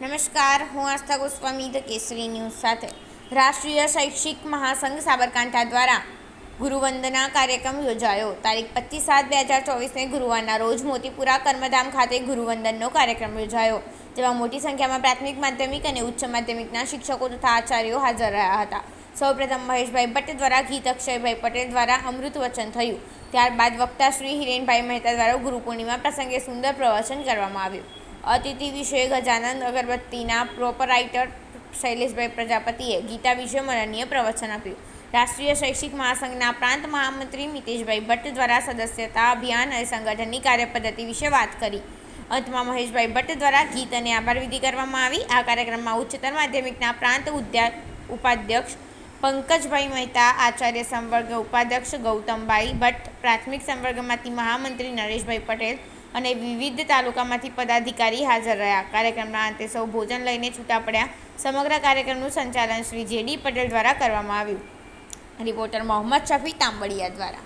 નમસ્કાર, હું Astha Goswami the Kesari news સાથે. રાષ્ટ્રીય શૈક્ષિક મહાસંઘ સાબરકાંઠા દ્વારા ગુરુવંદના કાર્યક્રમ યોજાયો. તારીખ પચીસ સાત બે હજાર ચોવીસને ગુરુવારના રોજ મોતીપુરા કર્મધામ ખાતે ગુરુવંદનનો કાર્યક્રમ યોજાયો, જેમાં મોટી સંખ્યામાં પ્રાથમિક, માધ્યમિક અને ઉચ્ચ માધ્યમિકના શિક્ષકો તથા આચાર્યો હાજર રહ્યા હતા. સૌપ્રથમ મહેશભાઈ ભટ્ટ દ્વારા ગીત અક્ષયભાઈ પટેલ દ્વારા અમૃત વચન થયું. ત્યારબાદ વક્તા શ્રી હિરેનભાઈ મહેતા દ્વારા ગુરુ પૂર્ણિમા પ્રસંગે સુંદર પ્રવચન કરવામાં આવ્યું. અતિથિ વિષય ગજાનંદ અગરબત્તીના પ્રોપરાઇટર શૈલેષભાઈ પ્રજાપતિએ ગીતા વિશે માનનીય પ્રવચન આપ્યું. રાષ્ટ્રીય શૈક્ષિક મહાસંઘના પ્રાંત મહામંત્રી મિતેશભાઈ ભટ્ટ દ્વારા સદસ્યતા અભિયાન અને સંગઠનની કાર્યપદ્ધતિ વિશે વાત કરી. અંતમાં મહેશભાઈ ભટ્ટ દ્વારા ગીત અને આભાર વિધિ કરવામાં આવી. આ કાર્યક્રમમાં ઉચ્ચતર માધ્યમિકના પ્રાંત ઉદ્યા ઉપાધ્યક્ષ પંકજભાઈ મહેતા, આચાર્ય સંવર્ગ ઉપાધ્યક્ષ ગૌતમભાઈ ભટ્ટ, પ્રાથમિક સંવર્ગમાંથી મહામંત્રી નરેશભાઈ પટેલ અને વિવિધ તાલુકામાંથી પદાધિકારી હાજર રહ્યા. કાર્યક્રમના અંતે સૌ ભોજન લઈને છૂટા પડ્યા. સમગ્ર કાર્યક્રમનું સંચાલન શ્રી જેડી પટેલ દ્વારા કરવામાં આવ્યું. રિપોર્ટર મોહમ્મદ શફી તાંબડિયા દ્વારા.